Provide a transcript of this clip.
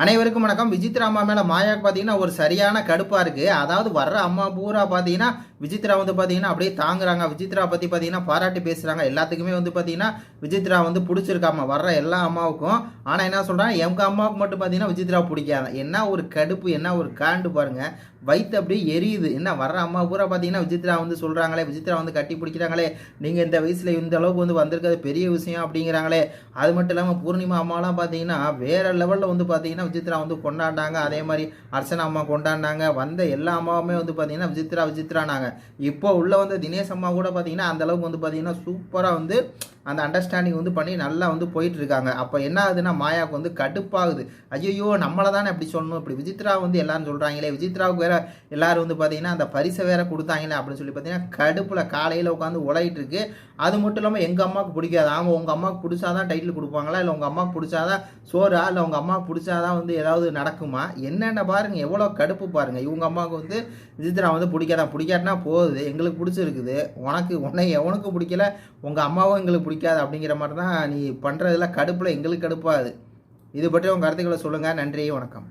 அனைவருக்கும் வணக்கம். விசித்ரா அம்மா மேலே மாயாவுக்கு பார்த்தீங்கன்னா ஒரு சரியான கடுப்பாக இருக்குது அதாவது வர்ற அம்மா பூரா பார்த்தீங்கன்னா விஜித்ரா வந்து பார்த்தீங்கன்னா அப்படியே தாங்குறாங்க. விஜித்ரா பற்றி பார்த்தீங்கன்னா பாராட்டி பேசுகிறாங்க எல்லாத்துக்குமே வந்து பார்த்தீங்கன்னா விஜித்ரா வந்து பிடிச்சிருக்காம வர்ற எல்லா அம்மாவுக்கும். ஆனால் என்ன சொல்கிறாங்க எங்கள் அம்மாவுக்கு மட்டும் பார்த்தீங்கன்னா விஜித்ரா பிடிக்காது. என்ன ஒரு கடுப்பு என்ன ஒரு காண்டு பாருங்க. வயிற்று அப்படியே எரியுது. என்ன வர்ற அம்மா பூரா பார்த்தீங்கன்னா விஜித்ரா வந்து சொல்கிறாங்களே விஜித்ரா வந்து கட்டி பிடிக்கிறாங்களே. நீங்கள் இந்த வயசில் இந்த அளவுக்கு வந்து வந்திருக்கிறது பெரிய விஷயம் அப்படிங்கிறாங்களே. அது மட்டும் இல்லாமல் பூர்ணிமா அம்மாலாம் பார்த்தீங்கன்னா வேற லெவலில் வந்து பார்த்தீங்கன்னா விஜித்ரா வந்து கொண்டாடினாங்க. அதே மாதிரி அர்ச்சனா அம்மா கொண்டாடினாங்க. வந்த எல்லா அம்மாவுமே வந்து பார்த்தீங்கன்னா விஜித்ரா விசித்ரானாங்க இப்போ உள்ள வந்து தினேஷ் அம்மா கூட பார்த்தீங்கன்னா அந்த அளவுக்கு வந்து பார்த்தீங்கன்னா சூப்பராக வந்து அந்த அண்டர்ஸ்டாண்டிங் வந்து பண்ணி நல்லா வந்து போயிட்டுருக்காங்க. அப்போ என்ன ஆகுதுன்னா மாயாவுக்கு வந்து கடுப்பாகுது. ஐயோ நம்மளை தானே இப்படி சொல்லணும். இப்படி விஜித்ரா வந்து எல்லாரும் சொல்கிறாங்களே விஜித்ராவுக்கு வேற எல்லாரும் வந்து பார்த்தீங்கன்னா அந்த பரிசை வேற கொடுத்தாங்களே அப்படின்னு சொல்லி பார்த்தீங்கன்னா கடுப்பில் காலையில் உட்காந்து உழையிட்டு இருக்கு அது மட்டும் இல்லாமல் எங்கள் அம்மாவுக்கு பிடிக்காது. ஆமாம் உங்கள் அம்மாவுக்கு பிடிச்சாதான் டைட்டில் கொடுப்பாங்களா? இல்லை உங்கள் அம்மாவுக்கு பிடிச்சாதான் சோறா? இல்லை உங்கள் அம்மாவுக்கு பிடிச்சாதான் வந்து ஏதாவது நடக்குமா? என்னென்ன பாருங்கள் எவ்வளோ கடுப்பு பாருங்கள் இவங்க அம்மாவுக்கு வந்து விஜித்ரா வந்து பிடிக்காதான். பிடிக்காட்டினா போகுது. எங்களுக்கு பிடிச்சிருக்குது. உனக்கு உன்னை எவனுக்கு பிடிக்கல. உங்கள் அம்மாவும் எங்களுக்கு பிடிக்காது அப்படிங்கிற மாதிரி தான் நீ பண்ணுறதுல கடுப்பில் எங்களுக்கு கடுப்பாகுது இது பற்றி உங்கள் கருத்துக்களை சொல்லுங்கள் நன்றி வணக்கம்.